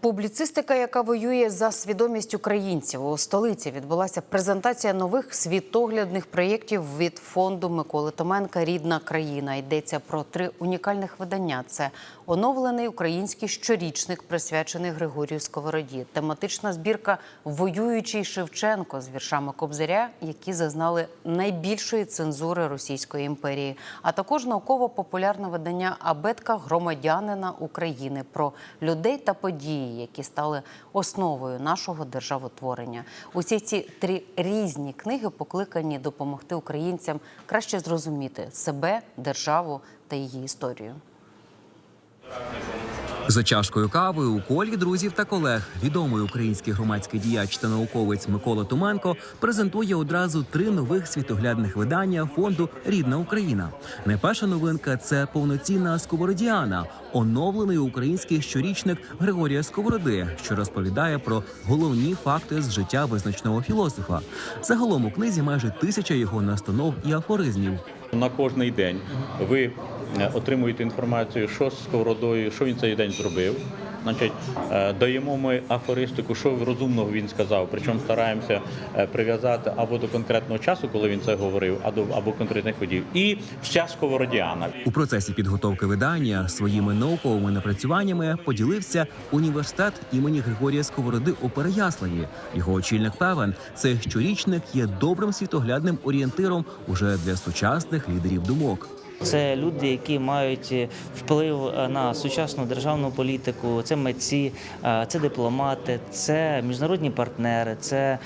Публіцистика, яка воює за свідомість українців у столиці, відбулася презентація нових світоглядних проєктів від фонду Миколи Томенка Рідна країна. Йдеться про три унікальних видання: це оновлений український щорічник, присвячений Григорію Сковороді, тематична збірка Воюючий Шевченко з віршами Кобзаря, які зазнали найбільшої цензури Російської імперії, а також науково-популярне видання Абетка громадянина України про людей та події, які стали основою нашого державотворення. Усі ці три різні книги покликані допомогти українцям краще зрозуміти себе, державу та її історію. За чашкою кави у колі друзів та колег відомий український громадський діяч та науковець Микола Туменко презентує одразу три нових світоглядних видання фонду Рідна Україна. Найперша новинка це повноцінна сковородіана, оновлений український щорічник Григорія Сковороди, що розповідає про головні факти з життя визначного філософа. Загалом у книзі майже тисяча його настанов і афоризмів. На кожний день ви отримуєте інформацію, що з сковородою, що він цей день зробив. Значить, е, даємо ми афористику, що розумного він сказав. Причому стараємося е, прив'язати або до конкретного часу, коли він це говорив, або або конкретних подій. І вся сковородіана. У процесі підготовки видання своїми науковими напрацюваннями поділився університет імені Григорія Сковороди у Переяславі. Його очільник певен, цей щорічник є добрим світоглядним орієнтиром уже для сучасних лідерів думок. Це люди, які мають е, вплив е, на сучасну державну політику. Це митці, е, це дипломати, це міжнародні партнери, це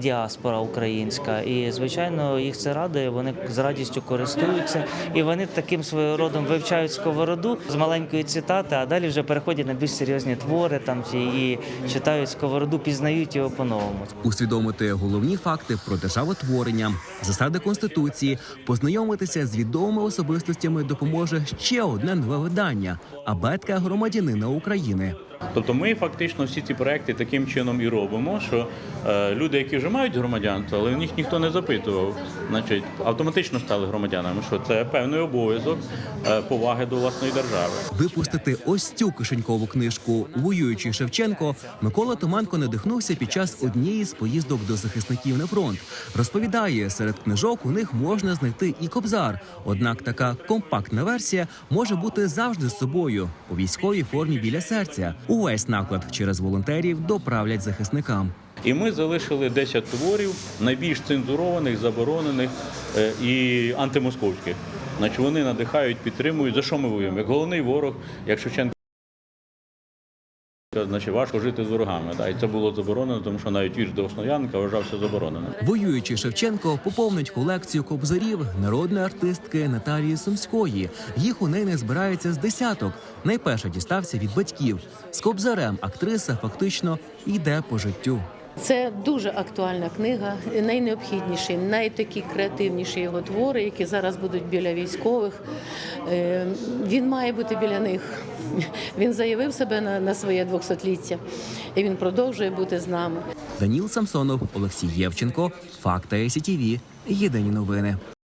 діаспора українська. І звичайно, їх це радує. Вони з радістю користуються, і вони таким своїм родом вивчають сковороду з маленької цитати, а далі вже переходять на більш серйозні твори там і читають сковороду, пізнають його по-новому. Усвідомити головні факти про державотворення, засади конституції, познайомитися з відомими особистостями допоможе ще одне нове видання абетка громадянина України. Тобто ми фактично всі ці проекти таким чином і робимо, що е, люди, які вже мають громадянство, але в них ніхто не запитував, значить, автоматично стали громадянами. Що це певний обов'язок е, поваги до власної держави. Випустити ось цю кишенькову книжку Воюючий Шевченко Микола Томанко надихнувся під час однієї з поїздок до захисників на фронт. Розповідає, серед книжок у них можна знайти і кобзар. Однак така компактна версія може бути завжди з собою у військовій формі біля серця. Увесь наклад через волонтерів доправлять захисникам. І ми залишили 10 творів найбільш цензурованих, заборонених е, і антимосковських. Значить, вони надихають, підтримують. За що ми воюємо? Як головний ворог, як Шевченко. Значить, важко жити з ворогами. Да? І це було заборонено, тому що навіть вірш до Основ'янка вважався забороненим. Воюючий Шевченко поповнить колекцію кобзарів народної артистки Наталії Сумської. Їх у неї не збирається з десяток. Найперше дістався від батьків. З кобзарем актриса фактично йде по життю. Це дуже актуальна книга, найнеобхідніші, найтакі креативніші його твори, які зараз будуть біля військових. Е, Він має бути біля них. Він заявив себе на, на своє 200-ліття, і він продовжує бути з нами. Даніл Самсонов, Олексій Євченко, Факта СІТІВІ. Єдині новини.